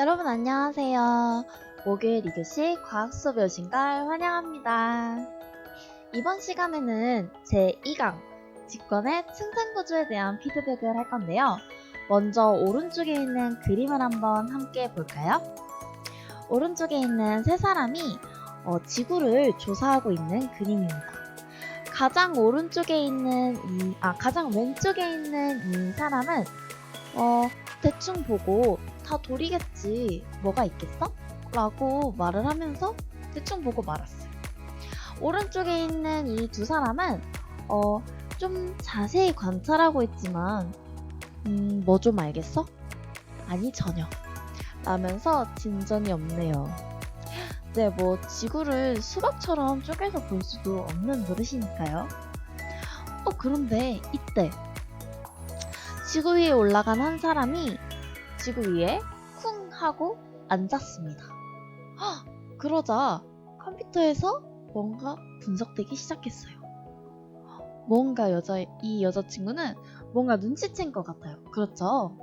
여러분 안녕하세요. 목요일 2교시 과학 수업 오신 걸 환영합니다. 이번 시간에는 제2강 직권의 층상구조에 대한 피드백을 할 건데요. 먼저 오른쪽에 있는 그림을 한번 함께 볼까요? 오른쪽에 있는 세 사람이 어, 지구를 조사하고 있는 그림입니다. 가장 오른쪽에 있는 이, 아, 가장 왼쪽에 있는 이 사람은 어, 대충 보고 다 돌이겠지. 뭐가 있겠어? 라고 말을 하면서 대충 보고 말았어요. 오른쪽에 있는 이 두 사람은 어, 좀 자세히 관찰하고 있지만 음, 뭐 좀 알겠어? 아니 전혀. 라면서 진전이 없네요. 네, 뭐 지구를 수박처럼 쪼개서 볼 수도 없는 노릇이니까요. 어, 그런데 이때 지구 위에 올라간 한 사람이 지구 위에 쿵 하고 앉았습니다. 헉! 그러자 컴퓨터에서 뭔가 분석되기 시작했어요. 뭔가 여자, 이 여자친구는 뭔가 눈치챈 것 같아요. 그렇죠?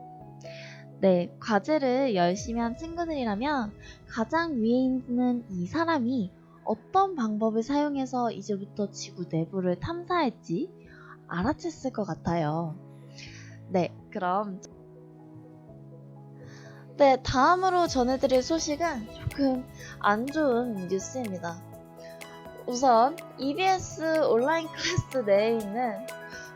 네, 과제를 열심히 한 친구들이라면 가장 위에 있는 이 사람이 어떤 방법을 사용해서 이제부터 지구 내부를 탐사할지 알아챘을 것 같아요. 네, 그럼 네, 다음으로 전해드릴 소식은 조금 안 좋은 뉴스입니다. 우선 EBS 온라인 클래스 내에 있는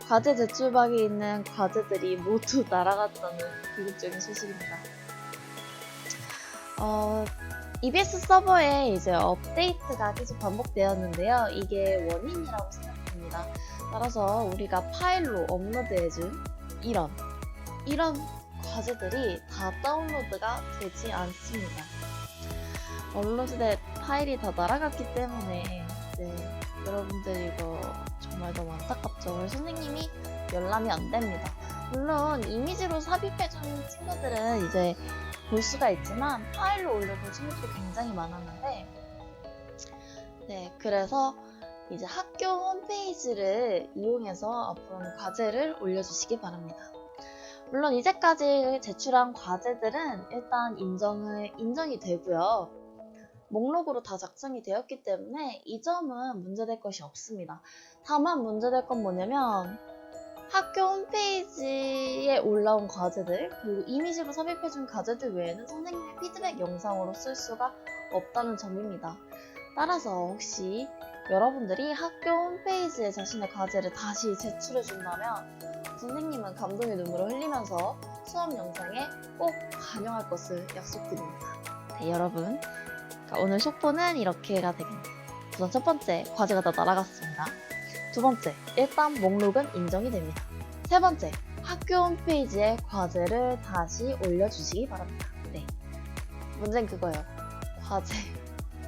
과제 제출방에 있는 과제들이 모두 날아갔다는 비극적인 소식입니다. 어, EBS 서버에 이제 업데이트가 계속 반복되었는데요. 이게 원인이라고 생각됩니다. 따라서 우리가 파일로 업로드해준 이런 이런 과제들이 다 다운로드가 되지 않습니다. 업로드된 파일이 다 날아갔기 때문에 이제 여러분들 이거 정말 너무 안타깝죠. 선생님이 열람이 안 됩니다. 물론 이미지로 삽입해준 친구들은 이제 볼 수가 있지만 파일로 올려둔 친구들이 굉장히 많았는데 네 그래서 이제 학교 홈페이지를 이용해서 앞으로는 과제를 올려주시기 바랍니다. 물론 이제까지 제출한 과제들은 일단 인정을, 인정이 되고요. 목록으로 다 작성이 되었기 때문에 이 점은 문제될 것이 없습니다. 다만 문제될 건 뭐냐면 학교 홈페이지에 올라온 과제들 그리고 이미지로 삽입해준 과제들 외에는 선생님의 피드백 영상으로 쓸 수가 없다는 점입니다. 따라서 혹시 여러분들이 학교 홈페이지에 자신의 과제를 다시 제출해준다면 선생님은 감동의 눈물을 흘리면서 수업 영상에 꼭 반영할 것을 약속드립니다. 네, 여러분. 그러니까 오늘 속보는 이렇게가 되겠네요. 우선 첫 번째, 과제가 다 날아갔습니다. 두 번째, 일단 목록은 인정이 됩니다. 세 번째, 학교 홈페이지에 과제를 다시 올려주시기 바랍니다. 네. 문제는 그거예요. 과제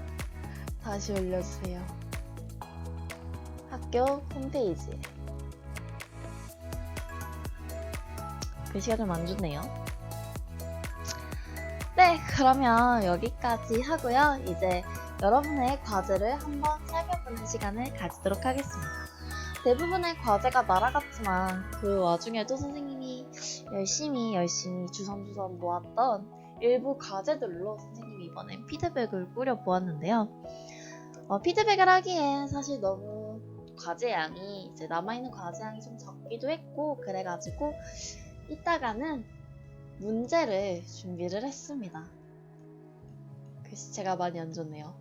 다시 올려주세요. 학교 홈페이지에. 글씨가 좀 안 좋네요. 네, 그러면 여기까지 하고요. 이제 여러분의 과제를 한번 살펴보는 시간을 가지도록 하겠습니다. 대부분의 과제가 날아갔지만 그 와중에도 선생님이 열심히 열심히 주섬주섬 모았던 일부 과제들로 선생님이 이번엔 피드백을 꾸려보았는데요. 어, 피드백을 하기엔 사실 너무 과제 양이 이제 남아있는 과제 양이 좀 적기도 했고 그래가지고 이따가는 문제를 준비를 했습니다. 글씨체가 많이 안 좋네요.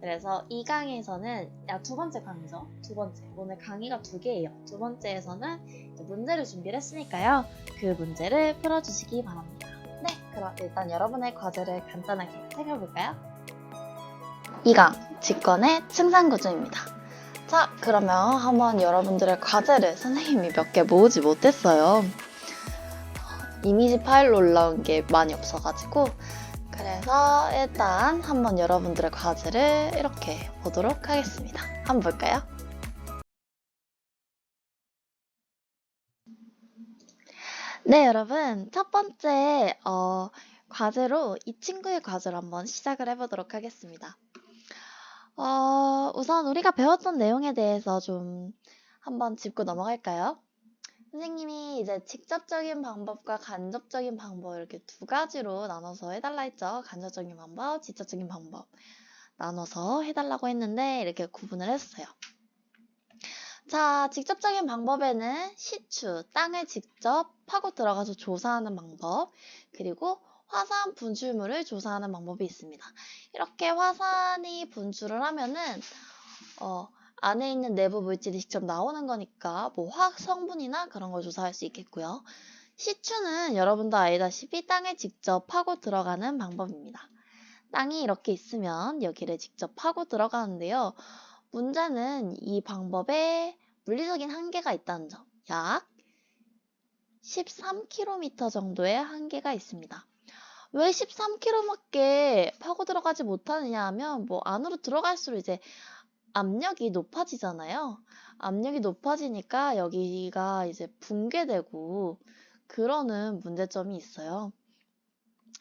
그래서 이 강의에서는 야, 두 번째 강의죠. 두 번째. 오늘 강의가 두 개예요. 두 번째에서는 문제를 준비를 했으니까요. 그 문제를 풀어주시기 바랍니다. 네, 그럼 일단 여러분의 과제를 간단하게 살펴볼까요? 2강 직권의 층상구조입니다. 자, 그러면 한번 여러분들의 과제를 선생님이 몇 개 모으지 못했어요. 이미지 파일로 올라온 게 많이 없어가지고 그래서 일단 한번 여러분들의 과제를 이렇게 보도록 하겠습니다. 한번 볼까요? 네, 여러분. 첫 번째 어, 과제로 이 친구의 과제를 한번 시작을 해보도록 하겠습니다. 어, 우선 우리가 배웠던 내용에 대해서 좀 한번 짚고 넘어갈까요? 선생님이 이제 직접적인 방법과 간접적인 방법 이렇게 두 가지로 나눠서 해달라 했죠. 간접적인 방법, 직접적인 방법 나눠서 해달라고 했는데 이렇게 구분을 했어요. 자, 직접적인 방법에는 시추, 땅을 직접 파고 들어가서 조사하는 방법, 그리고 화산 분출물을 조사하는 방법이 있습니다. 이렇게 화산이 분출을 하면은 어, 안에 있는 내부 물질이 직접 나오는 거니까 뭐 화학 성분이나 그런 걸 조사할 수 있겠고요. 시추는 여러분도 알다시피 땅에 직접 파고 들어가는 방법입니다. 땅이 이렇게 있으면 여기를 직접 파고 들어가는데요. 문제는 이 방법에 물리적인 한계가 있다는 점. 약 13km 정도의 한계가 있습니다. 왜 13km밖에 파고 들어가지 못하느냐 하면 뭐 안으로 들어갈수록 이제 압력이 높아지잖아요. 압력이 높아지니까 여기가 이제 붕괴되고 그러는 문제점이 있어요.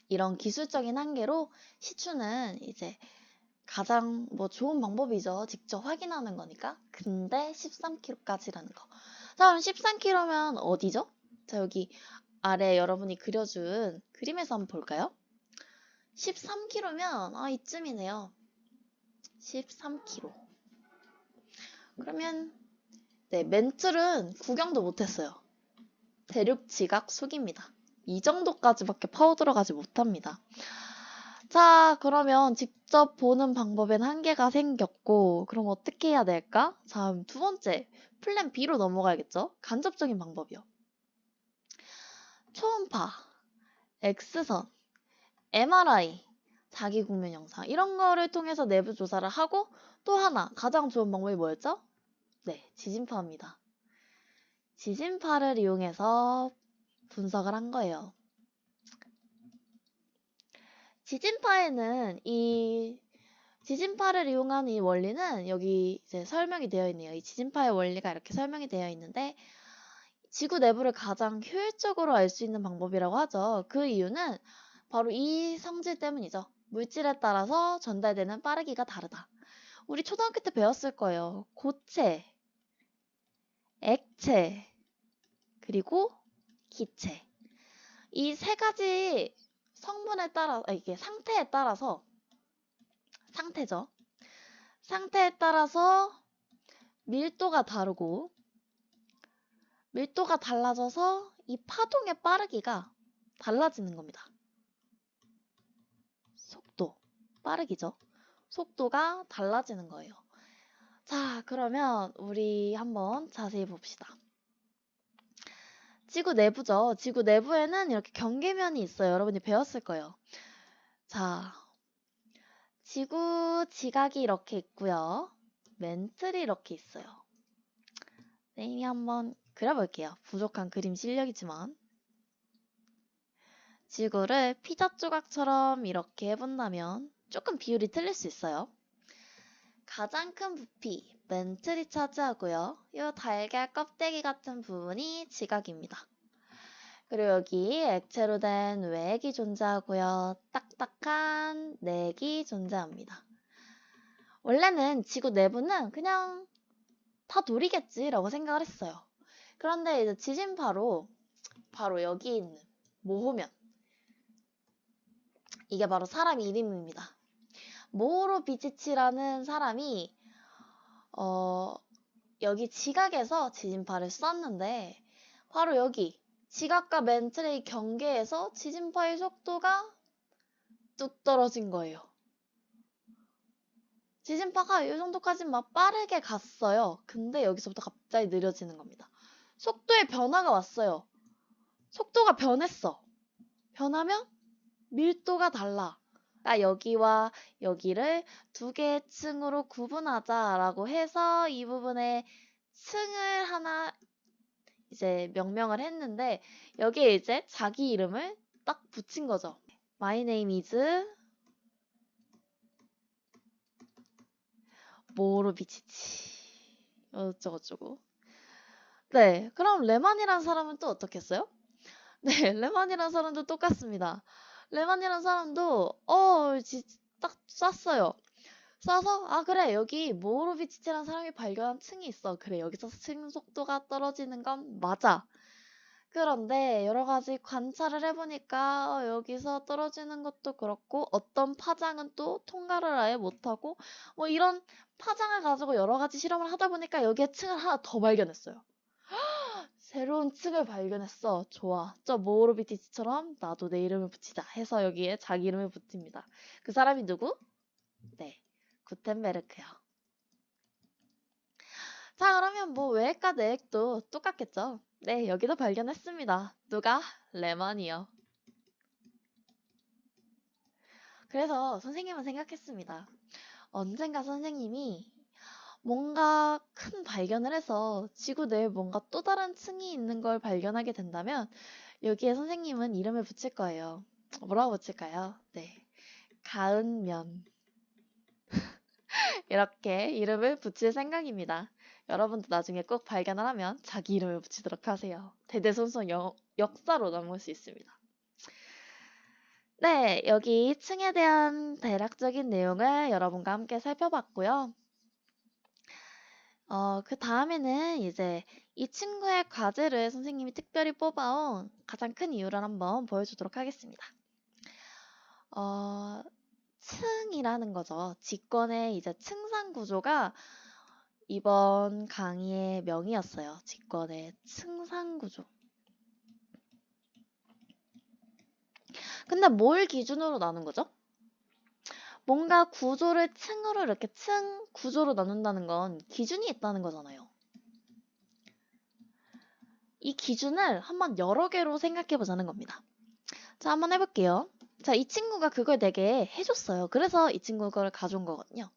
이런 기술적인 한계로 시추는 이제 가장 뭐 좋은 방법이죠. 직접 확인하는 거니까. 근데 13km까지라는 거. 자, 그럼 13km면 어디죠? 자, 여기 아래 여러분이 그려준 그림에서 한번 볼까요? 13km면 아, 이쯤이네요. 13km. 그러면 네, 멘틀은 구경도 못했어요. 대륙 지각 속입니다. 이 정도까지밖에 파고 들어가지 못합니다. 자, 그러면 직접 보는 방법엔 한계가 생겼고, 그럼 어떻게 해야 될까? 자, 두 번째, 플랜 B로 넘어가야겠죠? 간접적인 방법이요. 초음파, X선, MRI, 자기 국면 영상, 이런 거를 통해서 내부 조사를 하고, 또 하나, 가장 좋은 방법이 뭐였죠? 네, 지진파입니다. 지진파를 이용해서 분석을 한 거예요. 지진파에는 이 지진파를 이용한 이 원리는 여기 이제 설명이 되어 있네요. 이 지진파의 원리가 이렇게 설명이 되어 있는데 지구 내부를 가장 효율적으로 알 수 있는 방법이라고 하죠. 그 이유는 바로 이 성질 때문이죠. 물질에 따라서 전달되는 빠르기가 다르다. 우리 초등학교 때 배웠을 거예요. 고체, 액체, 그리고 기체. 이 세 가지 성분에 따라, 아, 이게 상태에 따라서, 상태죠. 상태에 따라서 밀도가 다르고, 밀도가 달라져서 이 파동의 빠르기가 달라지는 겁니다. 속도, 빠르기죠. 속도가 달라지는 거예요. 자, 그러면 우리 한번 자세히 봅시다. 지구 내부죠. 지구 내부에는 이렇게 경계면이 있어요. 여러분이 배웠을 거예요. 자, 지구 지각이 이렇게 있고요. 멘틀이 이렇게 있어요. 선생님이 한번 그려볼게요. 부족한 그림 실력이지만. 지구를 피자 조각처럼 이렇게 해본다면 조금 비율이 틀릴 수 있어요. 가장 큰 부피, 멘틀이 차지하고요. 이 달걀 껍데기 같은 부분이 지각입니다. 그리고 여기 액체로 된 외액이 존재하고요. 딱딱한 내기 존재합니다. 원래는 지구 내부는 그냥 다 돌이겠지라고 생각을 했어요. 그런데 이제 지진파로 바로 여기 있는 모호면 이게 바로 사람 이름입니다. 모호로 비치치라는 사람이 어, 여기 지각에서 지진파를 쐈는데 바로 여기 지각과 멘틀의 경계에서 지진파의 속도가 뚝 떨어진 거예요. 지진파가 이 정도까지 막 빠르게 갔어요. 근데 여기서부터 갑자기 느려지는 겁니다. 속도의 변화가 왔어요. 속도가 변했어. 변하면 밀도가 달라. 아, 여기와 여기를 두 개의 층으로 구분하자라고 해서 이 부분에 층을 하나 이제 명명을 했는데 여기에 이제 자기 이름을 딱 붙인 거죠. My name is 모로비치치 어쩌고저쩌고 네 그럼 레만이라는 사람은 또 어떻겠어요? 네 레만이라는 사람도 똑같습니다. 레만이라는 사람도 어, 지, 딱 쐈어요. 쏴서 아 그래 여기 모로비치치라는 사람이 발견한 층이 있어. 그래 여기서 층 속도가 떨어지는 건 맞아. 그런데 여러 가지 관찰을 해보니까 어, 여기서 떨어지는 것도 그렇고 어떤 파장은 또 통과를 아예 못하고 뭐 이런 파장을 가지고 여러 가지 실험을 하다 보니까 여기에 층을 하나 더 발견했어요. 새로운 층을 발견했어. 좋아. 저 모로비티치처럼 나도 내 이름을 붙이자 해서 여기에 자기 이름을 붙입니다. 그 사람이 누구? 네. 구텐베르크요. 자, 그러면 뭐 외액과 내액도 똑같겠죠? 네, 여기도 발견했습니다. 누가? 레먼이요. 그래서 선생님은 생각했습니다. 언젠가 선생님이 뭔가 큰 발견을 해서 지구 내에 뭔가 또 다른 층이 있는 걸 발견하게 된다면 여기에 선생님은 이름을 붙일 거예요. 뭐라고 붙일까요? 네. 가은면. 이렇게 이름을 붙일 생각입니다. 여러분도 나중에 꼭 발견을 하면 자기 이름을 붙이도록 하세요. 대대손손 여- 역사로 남을 수 있습니다. 네, 여기 층에 대한 대략적인 내용을 여러분과 함께 살펴봤고요. 어, 그 다음에는 이제 이 친구의 과제를 선생님이 특별히 뽑아온 가장 큰 이유를 한번 보여주도록 하겠습니다. 어, 층이라는 거죠. 직권의 이제 층상 구조가 이번 강의의 명이었어요. 직권의 층상 구조. 근데 뭘 기준으로 나눈 거죠? 뭔가 구조를 층으로 이렇게 층 구조로 나눈다는 건 기준이 있다는 거잖아요. 이 기준을 한번 여러 개로 생각해 보자는 겁니다. 자, 한번 해볼게요. 자, 이 친구가 그걸 내게 해줬어요. 그래서 이 친구가 그걸 가져온 거거든요.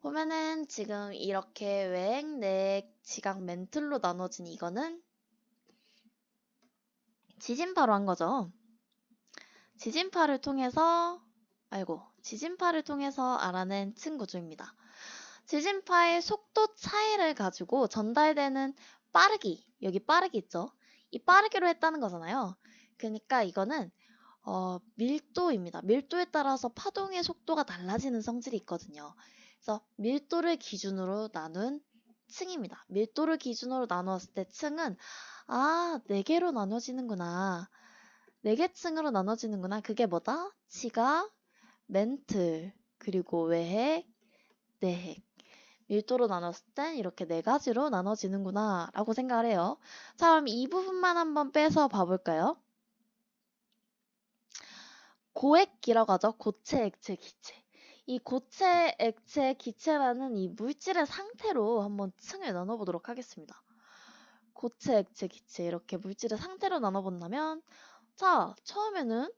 보면은 지금 이렇게 외액, 내액, 지각, 멘틀로 나눠진 이거는 지진파로 한 거죠. 지진파를 통해서 아이고 지진파를 통해서 알아낸 층 구조입니다. 지진파의 속도 차이를 가지고 전달되는 빠르기 여기 빠르기 있죠? 이 빠르기로 했다는 거잖아요. 그러니까 이거는 어, 밀도입니다. 밀도에 따라서 파동의 속도가 달라지는 성질이 있거든요. 그래서 밀도를 기준으로 나눈 층입니다. 밀도를 기준으로 나누었을 때 층은 아, 네 개로 나눠지는구나. 네 개 층으로 나눠지는구나. 그게 뭐다? 지각, 멘틀, 그리고 외핵, 내핵. 밀도로 나눴을 땐 이렇게 네 가지로 나눠지는구나 라고 생각을 해요. 자, 그럼 이 부분만 한번 빼서 봐볼까요? 고액기라고 하죠. 고체, 액체, 기체. 이 고체, 액체, 기체라는 이 물질의 상태로 한번 층을 나눠보도록 하겠습니다. 고체, 액체, 기체 이렇게 물질의 상태로 나눠본다면 자, 처음에는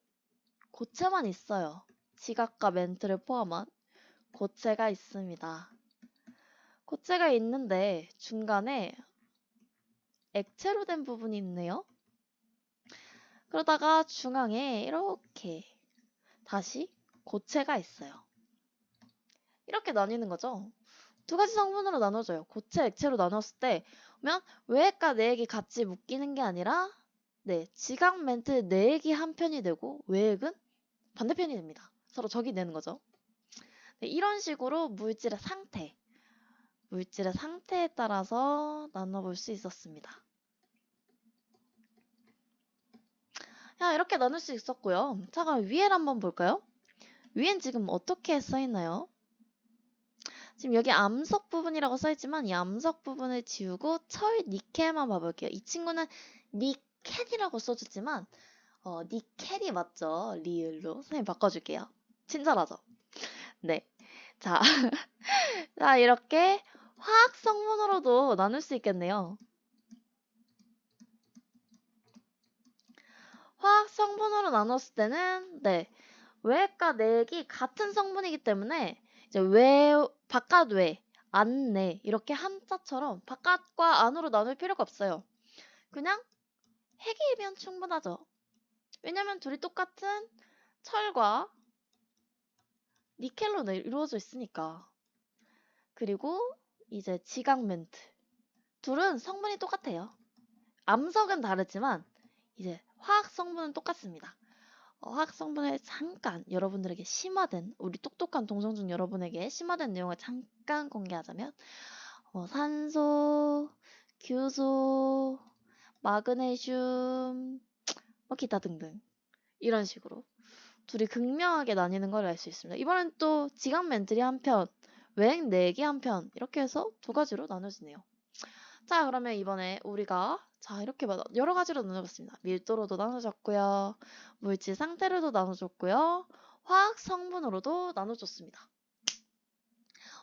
고체만 있어요. 지각과 멘트를 포함한 고체가 있습니다. 고체가 있는데 중간에 액체로 된 부분이 있네요. 그러다가 중앙에 이렇게 다시 고체가 있어요. 이렇게 나뉘는 거죠. 두 가지 성분으로 나눠져요. 고체, 액체로 나눴을 때 보면 외액과 내액이 같이 묶이는 게 아니라 네, 지각 멘트 내액이 한 편이 되고 외액은 반대편이 됩니다. 서로 적이 되는 거죠. 네, 이런 식으로 물질의 상태, 물질의 상태에 따라서 나눠볼 수 있었습니다. 야, 이렇게 나눌 수 있었고요. 자, 그럼 위엔 한번 볼까요? 위엔 지금 어떻게 써있나요? 지금 여기 암석 부분이라고 써있지만 이 암석 부분을 지우고 철 니켈만 봐볼게요. 이 친구는 니켈이라고 써줬지만 어, 니켈이 맞죠? 리을로. 선생님 바꿔줄게요. 친절하죠? 네. 자, 자 이렇게 화학 성분으로도 나눌 수 있겠네요. 화학 성분으로 나눴을 때는 네 외과 내액이 같은 성분이기 때문에 이제 외 바깥 외, 안내 이렇게 한자처럼 바깥과 안으로 나눌 필요가 없어요. 그냥 핵이면 충분하죠. 왜냐면 둘이 똑같은 철과 니켈로 이루어져 있으니까. 그리고 이제 지각 멘트. 둘은 성분이 똑같아요. 암석은 다르지만 이제 화학 성분은 똑같습니다. 어, 화학 성분을 잠깐 여러분들에게 심화된 우리 똑똑한 동성 중 여러분에게 심화된 내용을 잠깐 공개하자면 어, 산소, 규소, 마그네슘, 뭐 기타 등등 이런 식으로 둘이 극명하게 나뉘는 걸 알 수 있습니다. 이번엔 또 지각 멘틀이 한 편, 외행 4개 한편 이렇게 해서 두 가지로 나눠지네요. 자 그러면 이번에 우리가 자 이렇게 봐- 여러 가지로 나눠봤습니다. 밀도로도 나눠졌고요. 물질 상태로도 나눠줬고요. 화학 성분으로도 나눠줬습니다.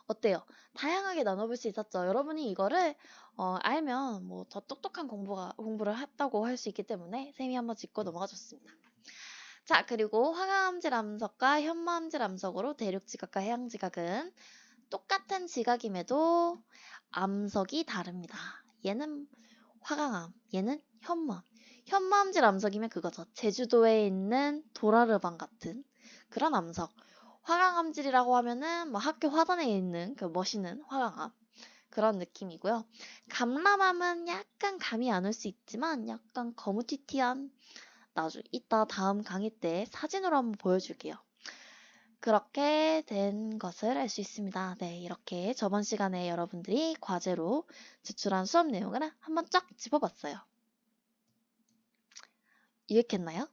어때요? 다양하게 나눠볼 수 있었죠. 여러분이 이거를 어, 알면 뭐 더 똑똑한 공부가, 공부를 했다고 할 수 있기 때문에 쌤이 한번 짚고 넘어가 줬습니다. 자, 그리고 화강암질 암석과 현무암질 암석으로 대륙지각과 해양지각은 똑같은 지각임에도 암석이 다릅니다. 얘는 화강암, 얘는 현무암. 현무암질 암석이면 그거죠. 제주도에 있는 도라르방 같은 그런 암석. 화강암질이라고 하면은 뭐 학교 화단에 있는 그 멋있는 화강암 그런 느낌이고요. 감람암은 약간 감이 안 올 수 있지만 약간 거무튀튀한 나중 이따 다음 강의 때 사진으로 한번 보여줄게요. 그렇게 된 것을 알 수 있습니다. 네, 이렇게 저번 시간에 여러분들이 과제로 제출한 수업 내용을 한번 쫙 짚어봤어요. 유익했나요?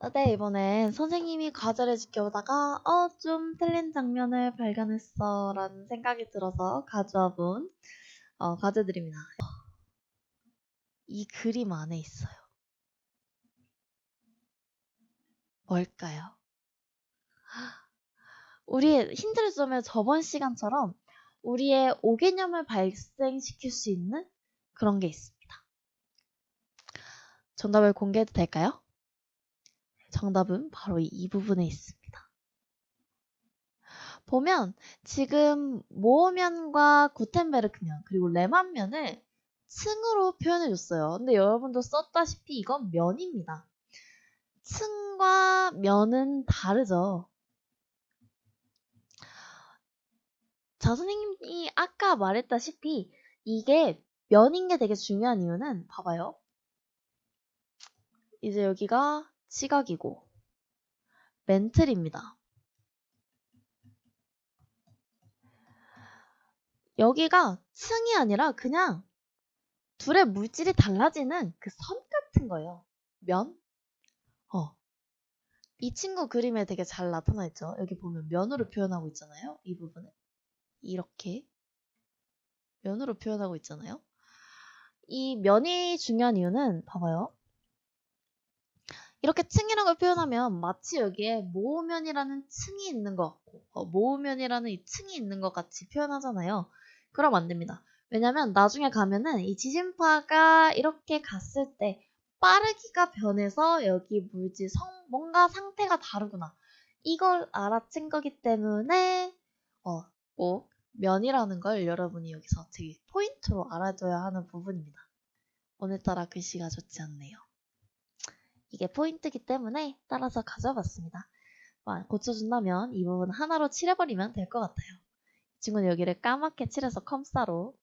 어, 네, 이번엔 선생님이 과제를 지켜보다가 어, 좀 틀린 장면을 발견했어 라는 생각이 들어서 가져와 본 어, 과제들입니다. 이 그림 안에 있어요. 뭘까요? 우리의 힌트를 주면 저번 시간처럼 우리의 오개념을 발생시킬 수 있는 그런 게 있습니다. 정답을 공개해도 될까요? 정답은 바로 이 부분에 있습니다. 보면 지금 모면과 구텐베르크면 그리고 레만면을 층으로 표현해 줬어요. 근데 여러분도 썼다시피 이건 면입니다. 층과 면은 다르죠. 자, 선생님이 아까 말했다시피 이게 면인 게 되게 중요한 이유는 봐봐요. 이제 여기가 시각이고 멘틀입니다. 여기가 층이 아니라 그냥 둘의 물질이 달라지는 그 선 같은 거예요. 면? 어. 이 친구 그림에 되게 잘 나타나 있죠. 여기 보면 면으로 표현하고 있잖아요. 이 부분을. 이렇게. 면으로 표현하고 있잖아요. 이 면이 중요한 이유는 봐봐요. 이렇게 층이라는 걸 표현하면 마치 여기에 모으면이라는 층이 있는 것 같고 어, 모으면이라는 이 층이 있는 것 같이 표현하잖아요. 그럼 안 됩니다. 왜냐면 나중에 가면은 이 지진파가 이렇게 갔을 때 빠르기가 변해서 여기 물질 성 뭔가 상태가 다르구나. 이걸 알아챈 거기 때문에 어, 꼭 면이라는 걸 여러분이 여기서 되게 포인트로 알아줘야 하는 부분입니다. 오늘따라 글씨가 좋지 않네요. 이게 포인트이기 때문에 따라서 가져봤습니다. 아, 고쳐준다면 이 부분 하나로 칠해버리면 될 것 같아요. 이 친구는 여기를 까맣게 칠해서 컴사로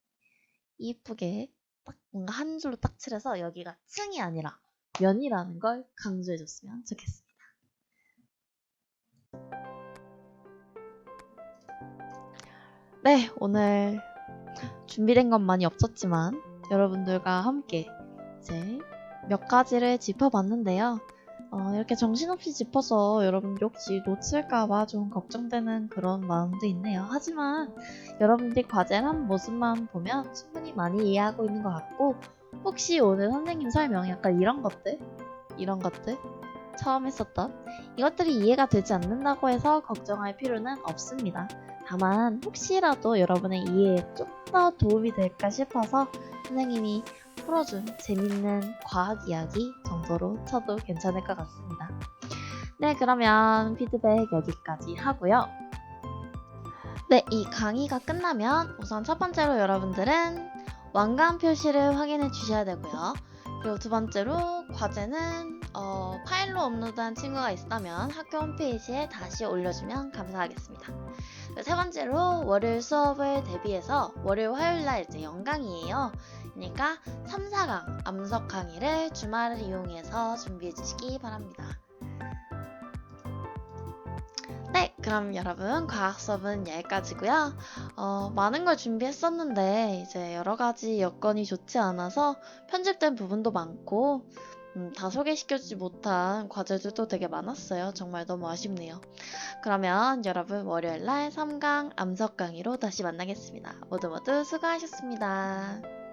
이쁘게 딱 뭔가 한 줄로 딱 칠해서 여기가 층이 아니라 면이라는 걸 강조해줬으면 좋겠습니다. 네, 오늘 준비된 건 많이 없었지만 여러분들과 함께 이제 몇 가지를 짚어봤는데요. 어, 이렇게 정신없이 짚어서 여러분들이 혹시 놓칠까봐 좀 걱정되는 그런 마음도 있네요. 하지만 여러분들이 과제를 한 모습만 보면 충분히 많이 이해하고 있는 것 같고 혹시 오늘 선생님 설명 약간 이런 것들 이런 것들 처음 했었던 이것들이 이해가 되지 않는다고 해서 걱정할 필요는 없습니다. 다만 혹시라도 여러분의 이해에 좀 더 도움이 될까 싶어서 선생님이 풀어준 재밌는 과학 이야기 정도로 쳐도 괜찮을 것 같습니다. 네, 그러면 피드백 여기까지 하고요. 네, 이 강의가 끝나면 우선 첫 번째로 여러분들은 왕관 표시를 확인해 주셔야 되고요. 그리고 두 번째로 과제는 어, 파일로 업로드한 친구가 있다면 학교 홈페이지에 다시 올려주면 감사하겠습니다. 그리고 세 번째로 월요일 수업을 대비해서 월요일 화요일 날 이제 연강이에요. 그러니까 3, 4강 암석 강의를 주말을 이용해서 준비해 주시기 바랍니다. 네, 그럼 여러분 과학 수업은 여기까지고요. 어, 많은 걸 준비했었는데 이제 여러 가지 여건이 좋지 않아서 편집된 부분도 많고 음, 다 소개시켜주지 못한 과제들도 되게 많았어요. 정말 너무 아쉽네요. 그러면 여러분 월요일 날 3강 암석 강의로 다시 만나겠습니다. 모두 모두 수고하셨습니다.